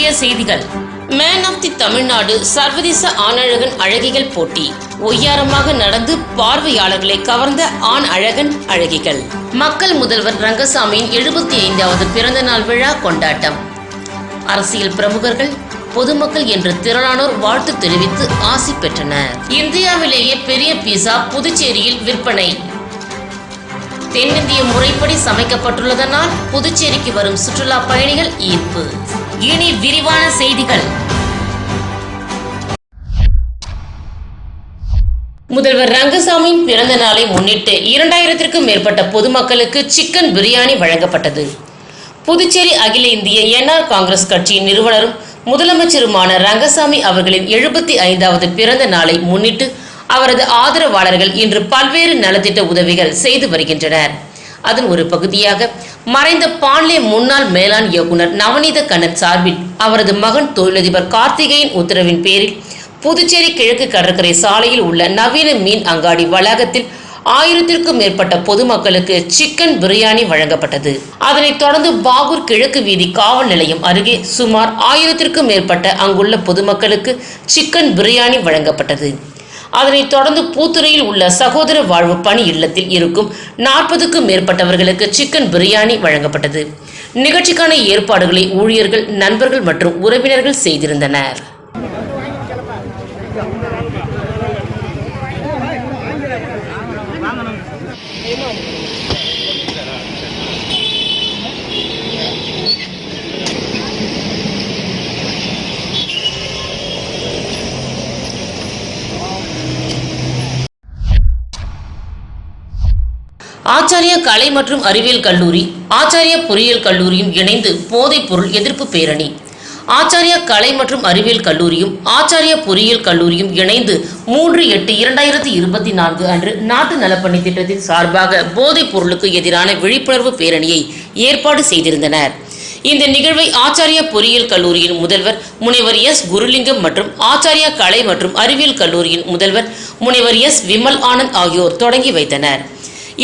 முக்கிய செய்திகள். Man of the Tamil Nadu சர்வதேச ஆணழகன் அழகிகள் போட்டி. ஒய்யாரமாக நடந்து பார்வையாளர்களை கவர்ந்த ஆண் அழகன் அழகிகள். மக்கள் முதல்வர் ரங்கசாமியின் எழுபத்தி ஐந்தாவது பிறந்த நாள் விழா கொண்டாட்டம். அரசியல் பிரமுகர்கள் பொதுமக்கள் என்று திரளானோர் வாழ்த்து தெரிவித்து ஆசி பெற்றனர். இந்தியாவிலேயே பெரிய பீஸா புதுச்சேரியில் விற்பனை. தென்னிந்திய முறைப்படி சமைக்கப்பட்டுள்ளதனால் புதுச்சேரிக்கு வரும் சுற்றுலா பயணிகள் ஈர்ப்பு. இனி விரிவான செய்திகள். முதல்வர் ரங்கசாமியின் பிறந்த நாளை முன்னிட்டு இரண்டாயிரத்திற்கும் மேற்பட்ட பொதுமக்களுக்கு சிக்கன் பிரியாணி வழங்கப்பட்டது. புதுச்சேரி அகில இந்திய என்ஆர் காங்கிரஸ் கட்சியின் நிறுவனரும் முதலமைச்சருமான ரங்கசாமி அவர்களின் எழுபத்தி ஐந்தாவது பிறந்த நாளை முன்னிட்டு அவரது ஆதரவாளர்கள் இன்று பல்வேறு நலத்திட்ட உதவிகள் செய்து வருகின்றனர். அதன் ஒரு பகுதியாக மறைந்த பாண்லே முன்னாள் மேலாண் இயக்குனர் நவநீத கண்ணன் சார்பில் அவரது மகன் தொழிலதிபர் கார்த்திகேயன் உத்தரவின் பேரில் புதுச்சேரி கிழக்கு கடற்கரை சாலையில் உள்ள நவீன மீன் அங்காடி வளாகத்தில் ஆயிரத்திற்கும் மேற்பட்ட பொதுமக்களுக்கு சிக்கன் பிரியாணி வழங்கப்பட்டது. அதனைத் தொடர்ந்து பாகூர் கிழக்கு வீதி காவல் நிலையம் அருகே சுமார் ஆயிரத்திற்கும் மேற்பட்ட அங்குள்ள பொதுமக்களுக்கு சிக்கன் பிரியாணி வழங்கப்பட்டது. அதனைத் தொடர்ந்து பூத்துறையில் உள்ள சகோதர வாழ்வு பணி இல்லத்தில் இருக்கும் நாற்பதுக்கும் மேற்பட்டவர்களுக்கு சிக்கன் பிரியாணி வழங்கப்பட்டது. நிகழ்ச்சிக்கான ஏற்பாடுகளை ஊழியர்கள் நண்பர்கள் மற்றும் உறவினர்கள் செய்திருந்தனர். ஆச்சாரிய கலை மற்றும் அறிவியல் கல்லூரி ஆச்சாரிய பொறியியல் கல்லூரியும் இணைந்து போதைப் பொருள் எதிர்ப்பு பேரணி. ஆச்சாரிய கலை மற்றும் அறிவியல் கல்லூரியும் ஆச்சாரிய பொறியியல் கல்லூரியும் இணைந்து மூன்று எட்டு இரண்டாயிரத்தி இருபத்தி நான்கு அன்று நாட்டு நலப்பணி திட்டத்தின் சார்பாக போதைப் பொருளுக்கு எதிரான விழிப்புணர்வு பேரணியை ஏற்பாடு செய்திருந்தனர். இந்த நிகழ்வை ஆச்சாரிய பொறியியல் கல்லூரியின் முதல்வர் முனைவர் எஸ். குருலிங்கம் மற்றும் ஆச்சாரிய கலை மற்றும் அறிவியல் கல்லூரியின் முதல்வர் முனைவர் எஸ். விமல் ஆனந்த் ஆகியோர் தொடங்கி வைத்தனர்.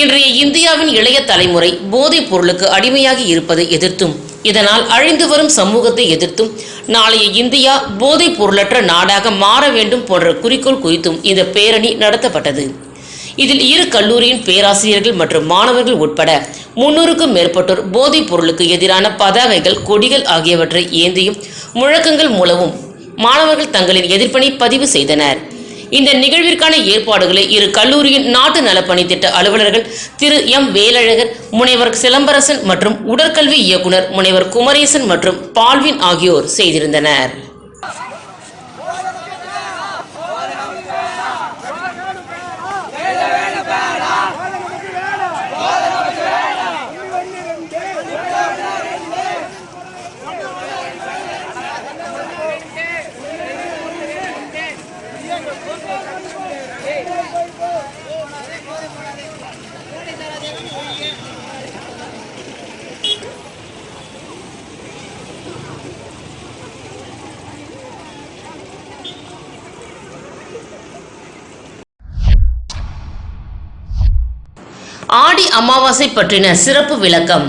இன்றைய இந்தியாவின் இளைய தலைமுறை போதைப் பொருளுக்கு அடிமையாகி இருப்பதை எதிர்த்தும் இதனால் அழிந்து வரும் சமூகத்தை எதிர்த்தும் நாளைய இந்தியா போதைப் பொருளற்ற நாடாக மாற வேண்டும் போன்ற குறிக்கோள் குறித்தும் இந்த பேரணி நடத்தப்பட்டது. இதில் இரு கல்லூரியின் பேராசிரியர்கள் மற்றும் மாணவர்கள் உட்பட முன்னூறுக்கும் மேற்பட்டோர் போதைப் பொருளுக்கு எதிரான பதாகைகள் கொடிகள் ஆகியவற்றை ஏந்தியும் முழக்கங்கள் மூலமும் மாணவர்கள் தங்களின் எதிர்ப்பினை பதிவு செய்தனர். இந்த நிகழ்விற்கான ஏற்பாடுகளை இரு கல்லூரியின் நாட்டு நலப்பணி திட்ட அலுவலர்கள் திரு எம் வேலழகர் முனைவர் சிலம்பரசன் மற்றும் உடற்கல்வி இயக்குனர் முனைவர் குமரேசன் மற்றும் பால்வின் ஆகியோர் செய்திருந்தனர். ஆடி அமாவாசை பற்றின சிறப்பு விளக்கம்.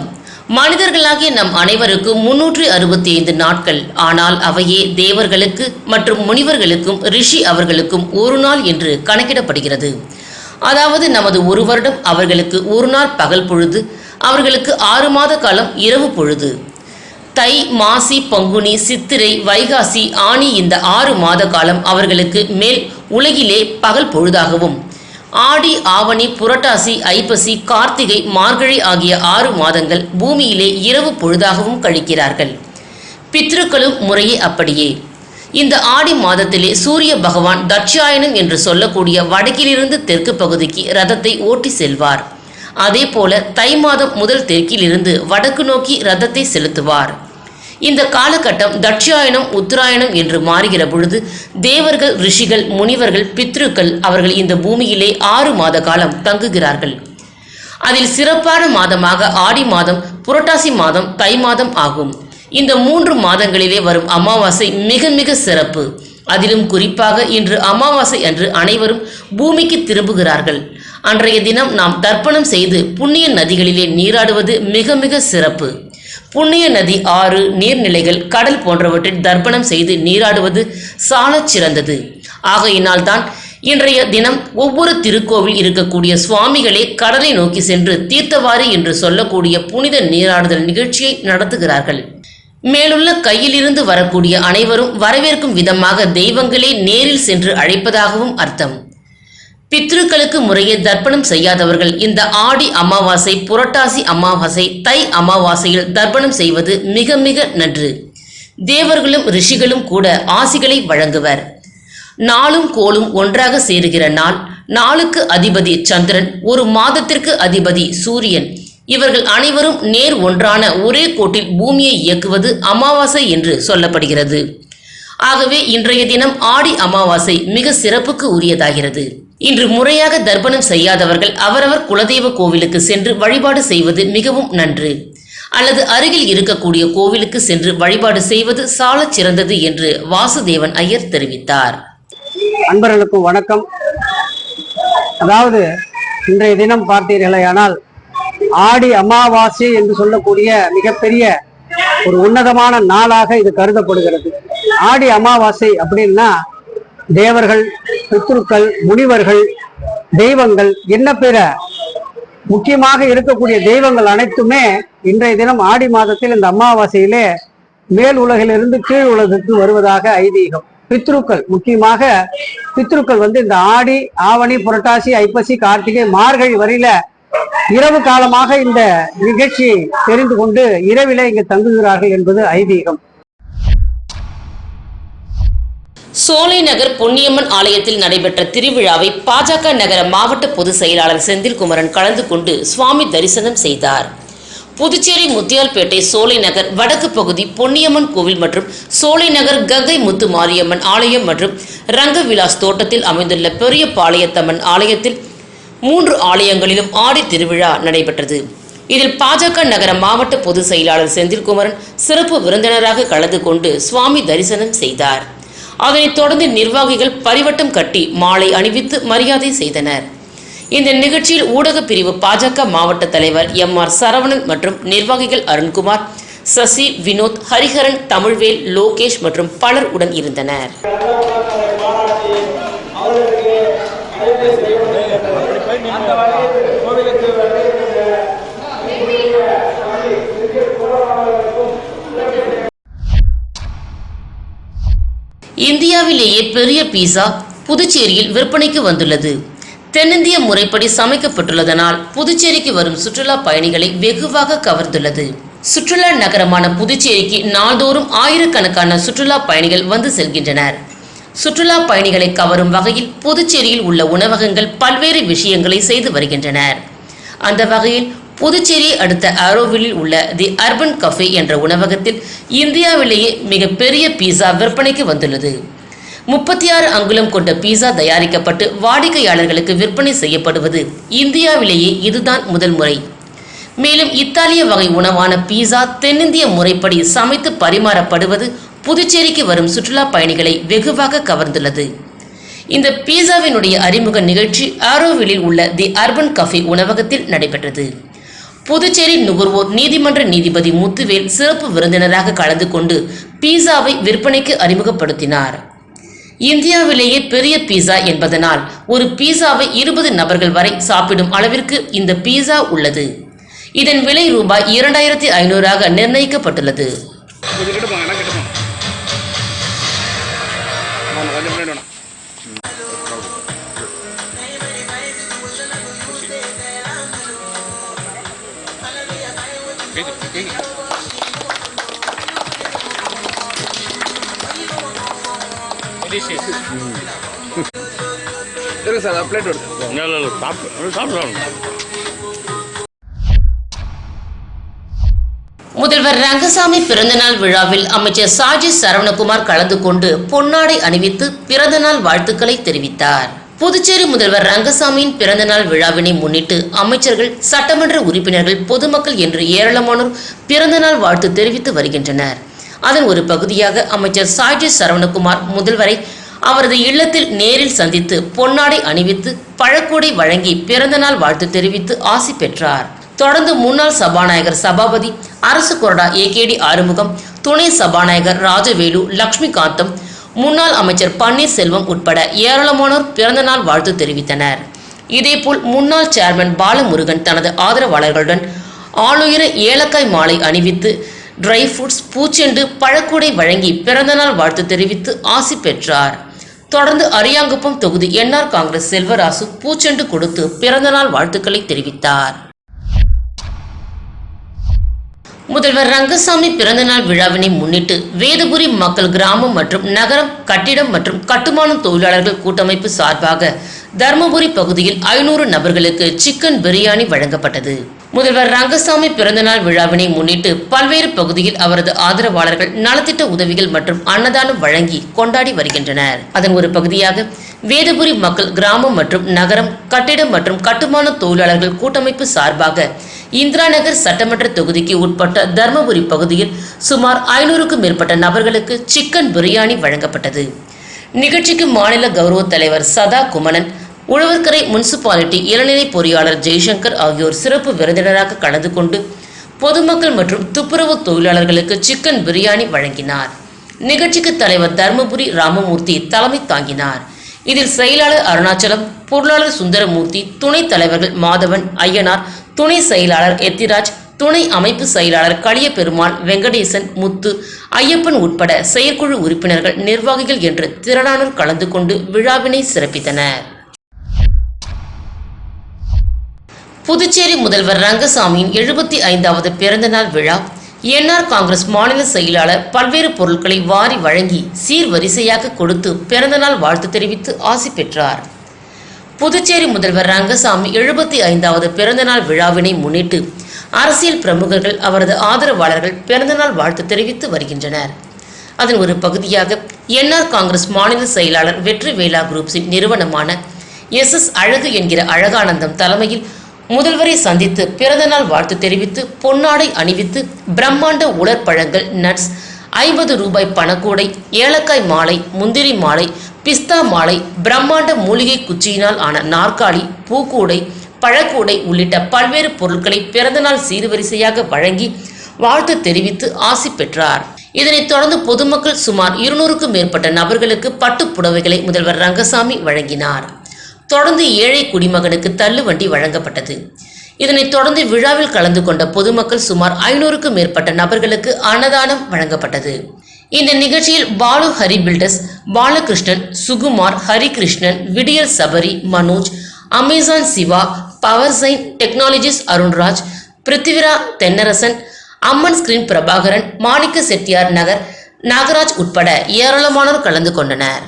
மனிதர்களாகிய நம் அனைவருக்கும் முன்னூற்றி அறுபத்தி ஐந்து நாட்கள். ஆனால் அவையே தேவர்களுக்கு மற்றும் முனிவர்களுக்கும் ரிஷி அவர்களுக்கும் ஒரு நாள் என்று கணக்கிடப்படுகிறது. அதாவது நமது ஒரு வருடம் அவர்களுக்கு ஒரு நாள் பகல் பொழுது அவர்களுக்கு ஆறு மாத காலம் இரவு பொழுது. தை மாசி பங்குனி சித்திரை வைகாசி ஆனி இந்த ஆறு மாத காலம் அவர்களுக்கு மேல் உலகிலே பகல் பொழுதாகவும் ஆடி ஆவணி புரட்டாசி ஐப்பசி கார்த்திகை மார்கழி ஆகிய ஆறு மாதங்கள் பூமியிலே இரவு பொழுதாகவும் கழிக்கிறார்கள். பித்ருக்களும் முறையே அப்படியே. இந்த ஆடி மாதத்திலே சூரிய பகவான் தட்சாயனம் என்று சொல்லக்கூடிய வடக்கிலிருந்து தெற்கு பகுதிக்கு ரதத்தை ஓட்டி செல்வார். அதேபோல தை மாதம் முதல் தெற்கிலிருந்து வடக்கு நோக்கி ரதத்தை செலுத்துவார். இந்த காலகட்டம் தட்சாயனம் உத்தராயணம் என்று மாறுகிற பொழுது தேவர்கள் ரிஷிகள் முனிவர்கள் பித்ருக்கள் அவர்கள் இந்த பூமியிலே ஆறு மாத காலம் தங்குகிறார்கள். அதில் சிறப்பான மாதமாக ஆடி மாதம் புரட்டாசி மாதம் தை மாதம் ஆகும். இந்த மூன்று மாதங்களிலே வரும் அமாவாசை மிக மிக சிறப்பு. அதிலும் குறிப்பாக இன்று அமாவாசை அன்று அனைவரும் பூமிக்கு திரும்புகிறார்கள். அன்றைய தினம் நாம் தர்ப்பணம் செய்து புண்ணிய நதிகளிலே நீராடுவது மிக மிக சிறப்பு. புண்ணிய நதி ஆறு நீர்நிலைகள் கடல் போன்றவற்றில் தர்ப்பணம் செய்து நீராடுவது சாலச் சிறந்தது. ஆகையினால் தான் இன்றைய தினம் ஒவ்வொரு திருக்கோவில் இருக்கக்கூடிய சுவாமிகளே கடலை நோக்கி சென்று தீர்த்தவாரி என்று சொல்லக்கூடிய புனித நீராடுதல் நிகழ்ச்சியை நடத்துகிறார்கள். மேலுள்ள கையிலிருந்து வரக்கூடிய அனைவரும் வரவேற்கும் விதமாக தெய்வங்களே நேரில் சென்று அழைப்பதாகவும் அர்த்தம். பித்ருக்களுக்கு முறையே தர்ப்பணம் செய்யாதவர்கள் இந்த ஆடி அமாவாசை புரட்டாசி அமாவாசை தை அமாவாசையில் தர்ப்பணம் செய்வது மிக மிக நன்று. தேவர்களும் ரிஷிகளும் கூட ஆசிகளை வழங்குவர். நாளும் கோளும் ஒன்றாக சேருகிற நாள் நாளுக்கு அதிபதி சந்திரன் ஒரு மாதத்திற்கு அதிபதி சூரியன். இவர்கள் அனைவரும் நேர் ஒன்றான ஒரே கோட்டில் பூமியை இயக்குவது அமாவாசை என்று சொல்லப்படுகிறது. ஆகவே இன்றைய தினம் ஆடி அமாவாசை மிக சிறப்புக்கு உரியதாகிறது. இன்று முறையாக தர்ப்பணம் செய்யாதவர்கள் அவரவர் குலதெய்வ கோவிலுக்கு சென்று வழிபாடு செய்வது மிகவும் நன்று. அல்லது அருகில் இருக்கக்கூடிய கோவிலுக்கு சென்று வழிபாடு செய்வது சாலச் சிறந்தது என்று வாசுதேவன் ஐயர் தெரிவித்தார். அன்பர்களுக்கும் வணக்கம். அதாவது இன்றைய தினம் பார்த்தீர்களேயானால் ஆடி அமாவாசை என்று சொல்லக்கூடிய மிகப்பெரிய ஒரு உன்னதமான நாளாக இது கருதப்படுகிறது. ஆடி அமாவாசை அப்படின்னா தேவர்கள் பித்ருக்கள் முனிவர்கள் தெய்வங்கள் என்ன பிற முக்கியமாக இருக்கக்கூடிய தெய்வங்கள் அனைத்துமே இன்றைய தினம் ஆடி மாதத்தில் இந்த அமாவாசையிலே மேல் உலகிலிருந்து கீழ் உலகத்துக்கு வருவதாக ஐதீகம். பித்ருக்கள் முக்கியமாக பித்ருக்கள் வந்து இந்த ஆடி ஆவணி புரட்டாசி ஐப்பசி கார்த்திகை மார்கழி வரையில இரவு காலமாக இந்த நிகழ்ச்சியை தெரிந்து கொண்டு இரவிலே இங்கு தங்குகிறார்கள் என்பது ஐதீகம். சோலை நகர் பொன்னியம்மன் ஆலயத்தில் நடைபெற்ற திருவிழாவை பாஜக நகர மாவட்ட பொதுச் செயலாளர் செந்தில்குமரன் கலந்து கொண்டு சுவாமி தரிசனம் செய்தார். புதுச்சேரி முத்தியால்பேட்டை சோலை நகர் வடக்கு பகுதி பொன்னியம்மன் கோவில் மற்றும் சோலை நகர் கங்கை முத்து மாரியம்மன் ஆலயம் மற்றும் ரங்கவிலாஸ் தோட்டத்தில் அமைந்துள்ள பெரிய பாளையத்தம்மன் ஆலயத்தில் மூன்று ஆலயங்களிலும் ஆடி திருவிழா நடைபெற்றது. இதில் பாஜக நகர மாவட்ட பொதுச் செயலாளர் செந்தில்குமரன் சிறப்பு விருந்தினராக கலந்து கொண்டு சுவாமி தரிசனம் செய்தார். அதனைத் தொடர்ந்து நிர்வாகிகள் பரிவட்டம் கட்டி மாலை அணிவித்து மரியாதை செய்தனர். இந்த நிகழ்ச்சியில் ஊடகப் பிரிவு பாஜக மாவட்ட தலைவர் எம் ஆர் சரவணன் மற்றும் நிர்வாகிகள் அருண்குமார் சசி வினோத் ஹரிஹரன் தமிழ்வேல் லோகேஷ் மற்றும் பலர் உடன் இருந்தனர். இந்தியாவிலேயே பெரிய பீஸா புதுச்சேரியில் விற்பனைக்கு வந்துள்ளது. தென்னிந்திய முறைப்படி சமைக்கப்பட்டுள்ளதனால் புதுச்சேரிக்கு வரும் சுற்றுலா பயணிகளை வெகுவாக கவர்ந்துள்ளது. சுற்றுலா நகரமான புதுச்சேரிக்கு நாள்தோறும் ஆயிரக்கணக்கான சுற்றுலா பயணிகள் வந்து செல்கின்றனர். சுற்றுலா பயணிகளை கவரும் வகையில் புதுச்சேரியில் உள்ள உணவகங்கள் பல்வேறு விஷயங்களை செய்து வருகின்றனர். அந்த வகையில் புதுச்சேரி அடுத்த ஆரோவிலில் உள்ள தி அர்பன் கஃபே என்ற உணவகத்தில் இந்தியாவிலேயே மிகப்பெரிய பீஸா விற்பனைக்கு வந்துள்ளது. முப்பத்தி ஆறு அங்குலம் கொண்ட பீஸா தயாரிக்கப்பட்டு வாடிக்கையாளர்களுக்கு விற்பனை செய்யப்படுவது இந்தியாவிலேயே இதுதான் முதல் முறை. மேலும் இத்தாலிய வகை உணவான பீஸா தென்னிந்திய முறைப்படி சமைத்து பரிமாறப்படுவது புதுச்சேரிக்கு வரும் சுற்றுலா பயணிகளை வெகுவாக கவர்ந்துள்ளது. இந்த பீஸாவினுடைய அறிமுக நிகழ்ச்சி ஆரோவிலில் உள்ள தி அர்பன் கஃபே உணவகத்தில் நடைபெற்றது. புதுச்சேரி நுகர்வோர் நீதிமன்ற நீதிபதி முத்துவேல் சிறப்பு விருந்தினராக கலந்து கொண்டு பீஸாவை விற்பனைக்கு அறிமுகப்படுத்தினார். இந்தியாவிலேயே பெரிய பீஸா என்பதனால் ஒரு பீஸாவை இருபது நபர்கள் வரை சாப்பிடும் அளவிற்கு இந்த பீஸா உள்ளது. இதன் விலை ரூபாய் இரண்டாயிரத்தி ஐநூறாக நிர்ணயிக்கப்பட்டுள்ளது. இருக்கு சார் பிளேட் எடுத்து இல்லை இல்லை இல்லை சாப்பிட்டு சாப்பிடுவாங்க முதல்வர் ரங்கசாமி பிறந்தநாள் விழாவில் அமைச்சர் சாஜி சரவணகுமார் கலந்து கொண்டு பொன்னாடை அணிவித்து பிறந்தநாள் வாழ்த்துக்களை தெரிவித்தார். புதுச்சேரி முதல்வர் ரங்கசாமியின் பிறந்தநாள் விழாவினை முன்னிட்டு அமைச்சர்கள் சட்டமன்ற உறுப்பினர்கள் பொதுமக்கள் என்று ஏராளமானோர் பிறந்தநாள் வாழ்த்து தெரிவித்து வருகின்றனர். அதன் ஒரு பகுதியாக அமைச்சர் சாஜி சரவணகுமார் முதல்வரை அவரது இல்லத்தில் நேரில் சந்தித்து பொன்னாடை அணிவித்து பழக்கூடை வழங்கி பிறந்தநாள் வாழ்த்து தெரிவித்து ஆசி பெற்றார். தொடர்ந்து முன்னாள் சபாநாயகர் சபாபதி அரசு கொறடா ஏகேடி ஆறுமுகம் துணை சபாநாயகர் ராஜவேலு லட்சுமிகாந்தம் முன்னாள் அமைச்சர் பன்னீர்செல்வம் உட்பட ஏராளமானோர் பிறந்தநாள் வாழ்த்து தெரிவித்தனர். இதேபோல் முன்னாள் சேர்மன் பாலமுருகன் தனது ஆதரவாளர்களுடன் ஆளுயர ஏலக்காய் மாலை அணிவித்து ட்ரை ஃப்ரூட்ஸ் பூச்செண்டு பழக்கூடை வழங்கி பிறந்தநாள் வாழ்த்து தெரிவித்து ஆசி பெற்றார். தொடர்ந்து அரியாங்குப்பம் தொகுதி என்ஆர் காங்கிரஸ் செல்வராசு பூச்செண்டு கொடுத்து பிறந்தநாள் வாழ்த்துக்களை தெரிவித்தார். முதல்வர் ரங்கசாமி பிறந்தநாள் விழாவினை முன்னிட்டு வேதபுரி மக்கள் கிராமம் மற்றும் நகரம் கட்டிடம் மற்றும் கட்டுமான தொழிலாளர்கள் கூட்டமைப்பு சார்பாக தர்மபுரி பகுதியில் ஐநூறு நபர்களுக்கு சிக்கன் பிரியாணி வழங்கப்பட்டது. முதல்வர் ரங்கசாமி பிறந்தநாள் விழாவினை முன்னிட்டு பல்வேறு பகுதியில் அவரது ஆதரவாளர்கள் நலத்திட்ட உதவிகள் மற்றும் அன்னதானம் வழங்கி கொண்டாடி வருகின்றனர். அதன் ஒரு பகுதியாக வேதபுரி மக்கள் கிராமம் மற்றும் நகரம் கட்டிடம் மற்றும் கட்டுமான தொழிலாளர்கள் கூட்டமைப்பு சார்பாக இந்திரா நகர் சட்டமன்ற தொகுதிக்கு உட்பட்ட தர்மபுரி பகுதியில் சுமார் ஐநூறுக்கும் மேற்பட்ட நபர்களுக்கு சிக்கன் பிரியாணி வழங்கப்பட்டது. நிகழ்ச்சிக்கு மாநில கௌரவ தலைவர் சதா குமணன் உழவர்கரை முனிசிபாலிட்டி இளநிலை பொறியாளர் ஜெய்சங்கர் ஆகியோர் சிறப்பு விருந்தினராக கலந்து கொண்டு பொதுமக்கள் மற்றும் துப்புரவு தொழிலாளர்களுக்கு சிக்கன் பிரியாணி வழங்கினார். நிகழ்ச்சிக்கு தலைவர் தர்மபுரி ராமமூர்த்தி தலைமை தாங்கினார். இதில் செயலாளர் அருணாச்சலம் பொருளாளர் சுந்தரமூர்த்தி துணைத் தலைவர்கள் மாதவன் ஐயனார் துணை செயலாளர் எத்திராஜ் துணை அமைப்பு செயலாளர் களிய பெருமாள் வெங்கடேசன் முத்து ஐயப்பன் உட்பட செயற்குழு உறுப்பினர்கள் நிர்வாகிகள் என்று திரளானோர் கலந்து கொண்டு விழாவினை சிறப்பித்தனர். புதுச்சேரி முதல்வர் ரங்கசாமியின் எழுபத்தி ஐந்தாவது பிறந்தநாள் விழா என்ஆர் காங்கிரஸ் மாநில செயலாளர் பல்வேறு பொருட்களை வாரி வழங்கி சீர்வரிசையாக கொடுத்து பிறந்தநாள் வாழ்த்து தெரிவித்து ஆசி பெற்றார். புதுச்சேரி முதல்வர் ரங்கசாமி எழுபத்தி ஐந்தாவது பிறந்தநாள் விழாவினை முன்னிட்டு அரசியல் பிரமுகர்கள் அவரது ஆதரவாளர்கள் பிறந்தநாள் வாழ்த்து தெரிவித்து வருகின்றனர். அதன் ஒரு பகுதியாக என்ஆர் காங்கிரஸ் மாநில செயலாளர் வெற்றி வேலா குரூப்ஸின் நிறுவனமான எஸ் எஸ் அழகு என்கிற அழகானந்தம் தலைமையில் முதல்வரை சந்தித்து பிறந்தநாள் வாழ்த்து தெரிவித்து பொன்னாடை அணிவித்து பிரம்மாண்ட உலர்பழங்கள் நட்ஸ் ஐம்பது ரூபாய் பணக்கூடை ஏலக்காய் மாலை முந்திரி மாலை பிஸ்தா மாலை பிரம்மாண்ட மூலிகை குச்சியினால் ஆன நாற்காலி பூக்கூடை பழக்கூடை உள்ளிட்ட பல்வேறு பொருட்களை பிறந்தநாள் சீர்வரிசையாக வழங்கி வாழ்த்து தெரிவித்து ஆசி பெற்றார். இதனைத் தொடர்ந்து பொதுமக்கள் சுமார் இருநூறுக்கும் மேற்பட்ட நபர்களுக்கு பட்டுப் புடவைகளை முதல்வர் ரங்கசாமி வழங்கினார். தொடர்ந்து ஏழை குடிமகனுக்கு தள்ளுவண்டி வழங்கப்பட்டது. இதனைத் தொடர்ந்து விழாவில் கலந்து கொண்ட பொதுமக்கள் சுமார் ஐநூறுக்கும் மேற்பட்ட நபர்களுக்கு அன்னதானம் வழங்கப்பட்டது. இந்த நிகழ்ச்சியில் Balu Hari builders Balakrishnan Sukumar Harikrishnan Vidiyal Sabari Manoj Amazon Siva power sign technologies Arunraj பிருத்திவிரா Thennarasan Amman screen Prabhakaran மாணிக்க செட்டியார் நகர் நாகராஜ் உட்பட ஏராளமானோர் கலந்து கொண்டனர்.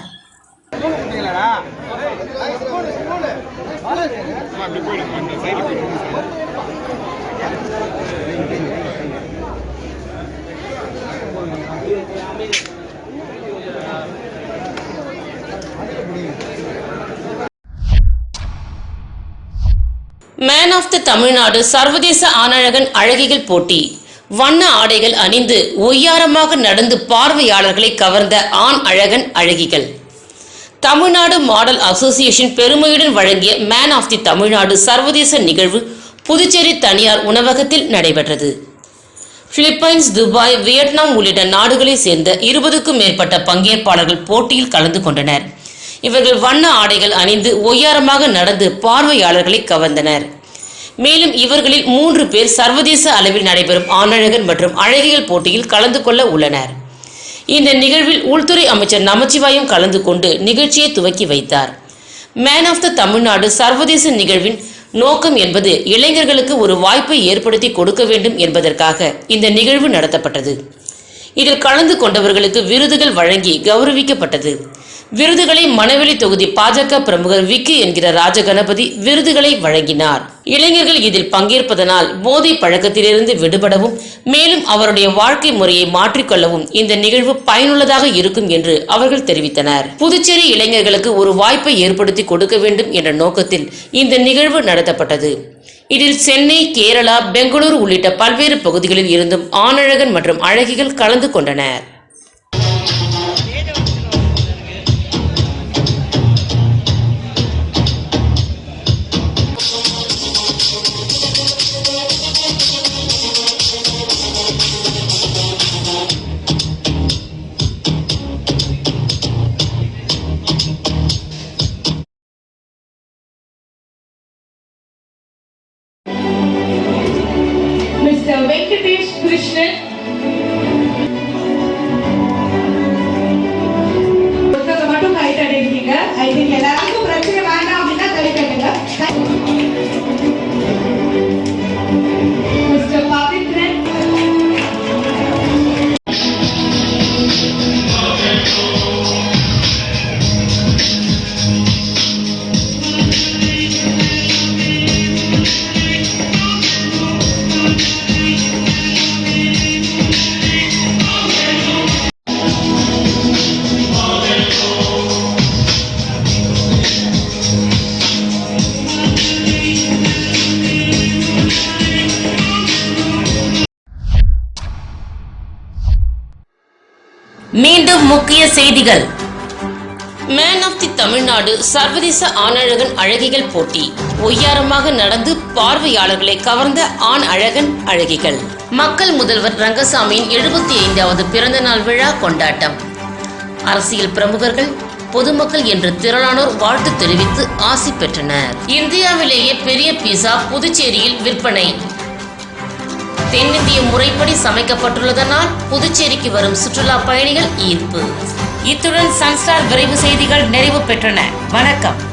மேன் ஆஃப் த தமிழ்நாடு சர்வதேச ஆணழகன் அழகிகள் போட்டி. வண்ண ஆடைகள் அணிந்து ஒய்யாரமாக நடந்து பார்வையாளர்களை கவர்ந்த ஆண் அழகன் அழகிகள். தமிழ்நாடு மாடல் அசோசியேஷன் பெருமையுடன் வழங்கிய மேன் ஆஃப் தி தமிழ்நாடு சர்வதேச நிகழ்வு புதுச்சேரி தனியார் உணவகத்தில் நடைபெற்றது. பிலிப்பைன்ஸ் துபாய் வியட்நாம் உள்ளிட்ட நாடுகளைச் சேர்ந்த இருபதுக்கும் மேற்பட்ட பங்கேற்பாளர்கள் போட்டியில் கலந்து கொண்டனர். இவர்கள் வண்ண ஆடைகள் அணிந்து ஒய்யாரமாக நடந்து பார்வையாளர்களை கவர்ந்தனர். மேலும் இவர்களில் மூன்று பேர் சர்வதேச அளவில் நடைபெறும் ஆணழகன் மற்றும் அழகிகள் போட்டியில் கலந்து கொள்ள உள்ளனர். இந்த நிகழ்வில் உள்துறை அமைச்சர் நமச்சிவாயம் கலந்து கொண்டு நிகழ்ச்சியை துவக்கி வைத்தார். மேன் ஆஃப் த தமிழ்நாடு சர்வதேச நிகழ்வின் நோக்கம் என்பது இளைஞர்களுக்கு ஒரு வாய்ப்பை ஏற்படுத்தி கொடுக்க வேண்டும் என்பதற்காக இந்த நிகழ்வு நடத்தப்பட்டது. இதில் கலந்து கொண்டவர்களுக்கு விருதுகள் வழங்கி கௌரவிக்கப்பட்டது. விருதுகளை மணவெளி தொகுதி பாஜக பிரமுகர் விக்கி என்கிற ராஜகணபதி விருதுகளை வழங்கினார். இளைஞர்கள் இதில் பங்கேற்பதனால் போதை பழக்கத்திலிருந்து விடுபடவும் மேலும் அவருடைய வாழ்க்கை முறையை மாற்றிக்கொள்ளவும் இந்த நிகழ்வு பயனுள்ளதாக இருக்கும் என்று அவர்கள் தெரிவித்தனர். புதுச்சேரி இளைஞர்களுக்கு ஒரு வாய்ப்பை ஏற்படுத்தி கொடுக்க வேண்டும் என்ற நோக்கத்தில் இந்த நிகழ்வு நடத்தப்பட்டது. இதில் சென்னை கேரளா பெங்களூரு உள்ளிட்ட பல்வேறு பகுதிகளில் இருந்தும் ஆணழகன் மற்றும் அழகிகள் கலந்து கொண்டனர். செய்திகள் மேன் ஆஃப் தி தமிழ்நாடு சர்வதேச ஆணழகன் அழகிகள் போட்டி. ஒய்யாரமாக நடந்து பார்வையாளர்களை கவர்ந்த ஆண் அழகன் அழகிகள். மக்கள் முதல்வர் ரங்கசாமியின் எழுபத்தி ஐந்தாவது பிறந்த நாள் விழா கொண்டாட்டம். அரசியல் பிரமுகர்கள் பொதுமக்கள் என்று திரளானோர் வாழ்த்து தெரிவித்து ஆசி பெற்றனர். இந்தியாவிலேயே பெரிய பீஸா புதுச்சேரியில் விற்பனை. தென்னிந்திய முறைப்படி சமைக்கப்பட்டுள்ளதனால் புதுச்சேரிக்கு வரும் சுற்றுலா பயணிகள் ஈர்ப்பு. இத்துடன் சன்ஸ்டார் விரைவு செய்திகள் நிறைவு பெற்றன. வணக்கம்.